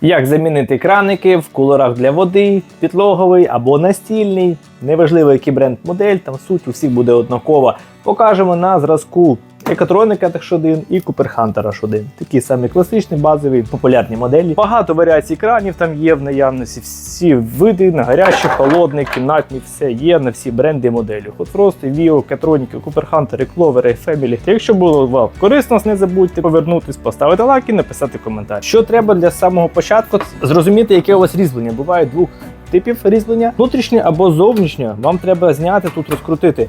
Як замінити краники в кулерах для води, підлоговий або настільний. Неважливо, який бренд модель, там суть у всіх буде однакова. Покажемо на зразку Екатроніка H1 і Cooper Hunter H1. Такі самі класичні, базові, популярні моделі. Багато варіацій кранів там є в наявності. Всі види на гарячі, холодний, кімнатні, все є на всі бренди моделі. Hot Frost, Vio, Catronic, Cooper Hunter, Clover, Family. Якщо було вам корисно, не забудьте повернутись, поставити лайк і написати коментар. Що треба для самого початку зрозуміти, яке у вас різьблення. Буває двох типів різьблення: внутрішнє або зовнішнє. Вам треба зняти тут, розкрутити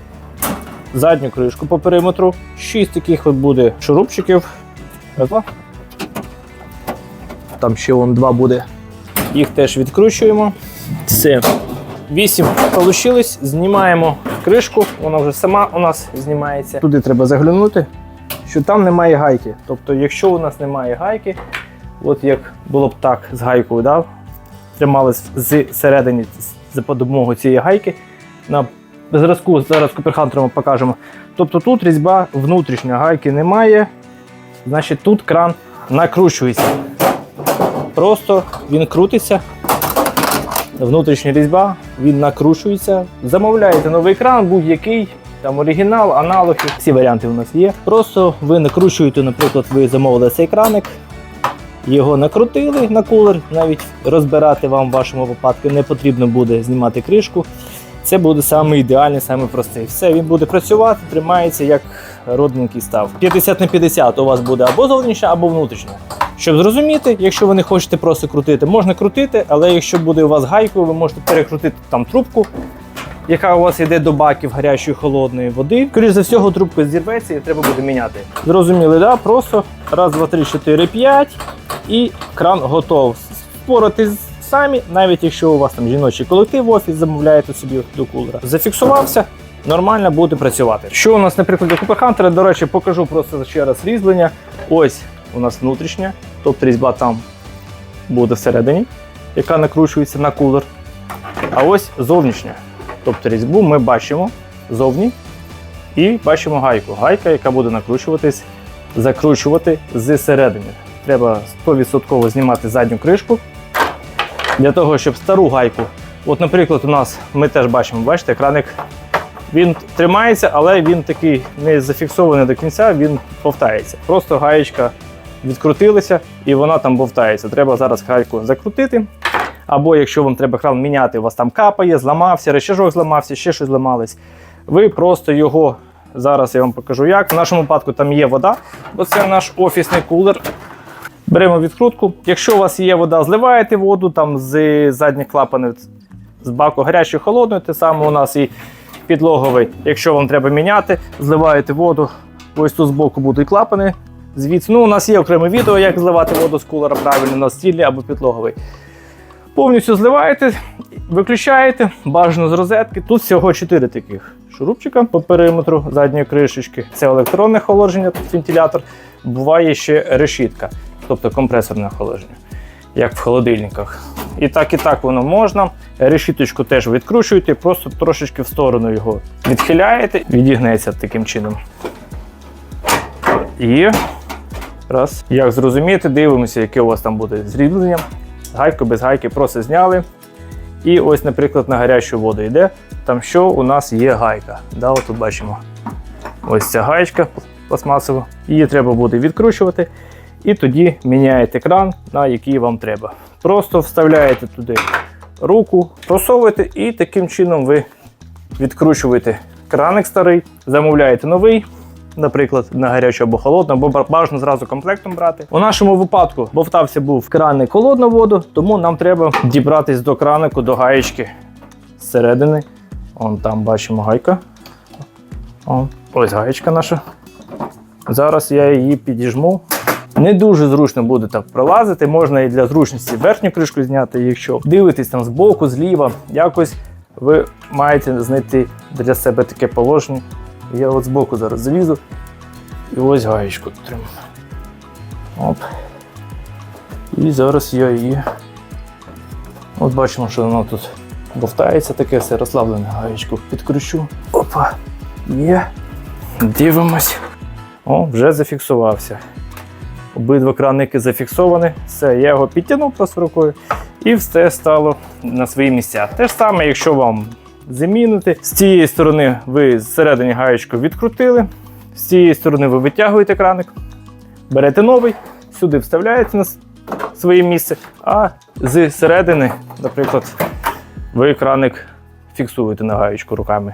задню кришку по периметру. Шість таких от буде шурупчиків. Там ще вон два буде. Їх теж відкручуємо. Все. Вісім получилось. Знімаємо кришку, вона вже сама у нас знімається. Туди треба заглянути, що там немає гайки. Тобто, якщо у нас немає гайки, от як було б так з гайкою, да? тримались з середини за допомогою цієї гайки. На зразку зараз куперхантером покажемо. Тобто тут різьба внутрішня, гайки немає. Значить, тут кран накручується. Просто він крутиться. Внутрішня різьба, він накручується. Замовляєте новий кран, будь-який, там оригінал, аналоги, всі варіанти у нас є. Просто ви накручуєте, наприклад, ви замовили цей краник, його накрутили на кулер, навіть розбирати вам в вашому випадку не потрібно буде знімати кришку. Це буде саме ідеальний, саме простий. Все, він буде працювати, тримається як родненький став. 50 на 50 у вас буде або зовнішня, або внутрішня. Щоб зрозуміти, якщо ви не хочете просто крутити, можна крутити, але якщо буде у вас гайкою, ви можете перекрутити там трубку, яка у вас йде до баків гарячої холодної води. Скоріше за всього, трубка зірветься і треба буде міняти. Зрозуміли, да? Просто раз, два, три, чотири, п'ять, і кран готов. Спорити самі, навіть якщо у вас там жіночий колектив в офіс замовляєте собі до кулера. Зафіксувався. Нормально буде працювати. Що у нас, наприклад, до Hunter, до речі, покажу просто ще раз різьблення. Ось у нас внутрішня, тобто різьба там буде всередині, яка накручується на кулер. А ось зовнішня. Тобто різьбу ми бачимо зовні і бачимо гайку. Гайка, яка буде накручуватись, закручувати з середини. Треба 100% знімати задню кришку для того, щоб стару гайку. От, наприклад, у нас ми теж бачимо, бачите, краник він тримається, але він такий не зафіксований до кінця, він повтається. Просто гаєчка відкрутилася і вона там бовтається. Треба зараз гайку закрутити. Або якщо вам треба кран міняти, у вас там капає, зламався, речажок зламався, ще щось зламалось. Ви просто його зараз я вам покажу як. В нашому випадку там є вода, бо це наш офісний кулер. Беремо відкрутку. Якщо у вас є вода, зливаєте воду там з задніх клапанів з баку гарячої холодної, те саме у нас і підлоговий. Якщо вам треба міняти, зливаєте воду. Ось тут збоку будуть клапани. Звідси, ну, у нас є окреме відео, як зливати воду з кулера правильно на стілі або підлоговий. Повністю зливаєте, виключаєте, бажано з розетки. Тут всього 4 таких шурупчика по периметру задньої кришечки. Це електронне охолодження, тут вентилятор. Буває ще решітка, тобто компресорне охолодження, як в холодильниках. І так, і так воно можна. Решіточку теж відкручуєте, просто трошечки в сторону його відхиляєте, відігнеться таким чином. І раз. Як зрозуміти, дивимося, яке у вас там буде зріблення. Гайку без гайки просто зняли. І ось, наприклад, на гарячу воду йде. Там що у нас є гайка. Да, тут бачимо. Ось ця гаєчка пластмасова. Її треба буде відкручувати. І тоді міняєте кран, на який вам треба. Просто вставляєте туди руку, просовуєте і таким чином ви відкручуєте краник старий, замовляєте новий. Наприклад, на гарячу або холодну, або бажано зразу комплектом брати. У нашому випадку бовтався був краник холодну воду, тому нам треба дібратись до кранику, до гаєчки зсередини. Вон там бачимо гайка. О, ось гаєчка наша. Зараз я її підіжму. Не дуже зручно буде так пролазити, можна і для зручності верхню кришку зняти, якщо дивитесь там збоку, зліва, якось ви маєте знайти для себе таке положення. Я от збоку зараз залізу і ось гаєчку тримаю. Оп. І зараз я її. От бачимо, що воно тут бовтається таке, все розслаблене гаєчку підкручу. Опа. Є. Дивимось. О, вже зафіксувався. Обидва краники зафіксовані. Все, я його підтягнув просто рукою і все стало на свої місця. Те ж саме, якщо вам замінити, з цієї сторони ви зсередині гаєчку відкрутили, з цієї сторони ви витягуєте краник, берете новий, сюди вставляєте на своє місце, а з середини, наприклад, ви краник фіксуєте на гаєчку руками.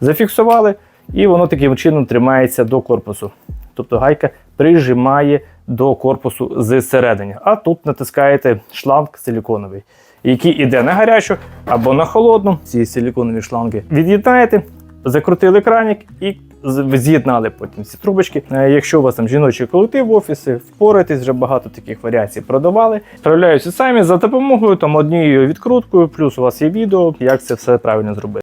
Зафіксували, і воно таким чином тримається до корпусу. Тобто гайка прижимає до корпусу з середини. А тут натискаєте шланг силіконовий, який іде на гарячу або на холодну. Ці силіконові шланги від'єднаєте, закрутили кранік і з'єднали потім ці трубочки. Е, Якщо у вас там жіночий колектив в офісі, впорайтесь, вже багато таких варіацій продавали. Справляються самі за допомогою там однією відкруткою, плюс у вас є відео, як це все правильно зробити.